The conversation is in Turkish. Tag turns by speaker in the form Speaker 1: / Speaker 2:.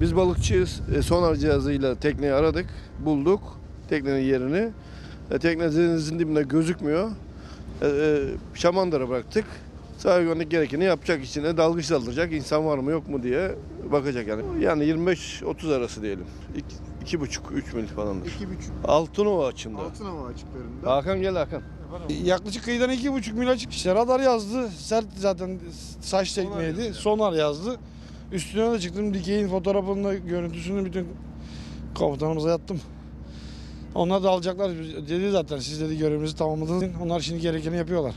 Speaker 1: Biz balıkçıyız. E, sonar cihazıyla tekneyi aradık, bulduk teknenin yerini. E, tekne denizin dibinde gözükmüyor. E, e, şamandıra bıraktık. Sahil güvenlik gerekeni yapacak içine dalgıç daldıracak. İnsan var mı yok mu diye bakacak yani. Yani 25-30 arası diyelim. 2,5-3 mil falandır.
Speaker 2: 2,5
Speaker 1: Altınova açında.
Speaker 2: Altınova açıklarında.
Speaker 1: Hakan gel Hakan.
Speaker 3: Yaklaşık kıyıdan iki buçuk mil açık. İşte radar yazdı. Sert zaten saç tekneydi. Sonar yazdı. Üstüne de çıktım. Dikeyin fotoğrafını görüntüsünü bütün komutanımıza yattım. Onlar da alacaklar. Dedi zaten siz dedi görevinizi tamamladınız. Onlar şimdi gerekeni yapıyorlar.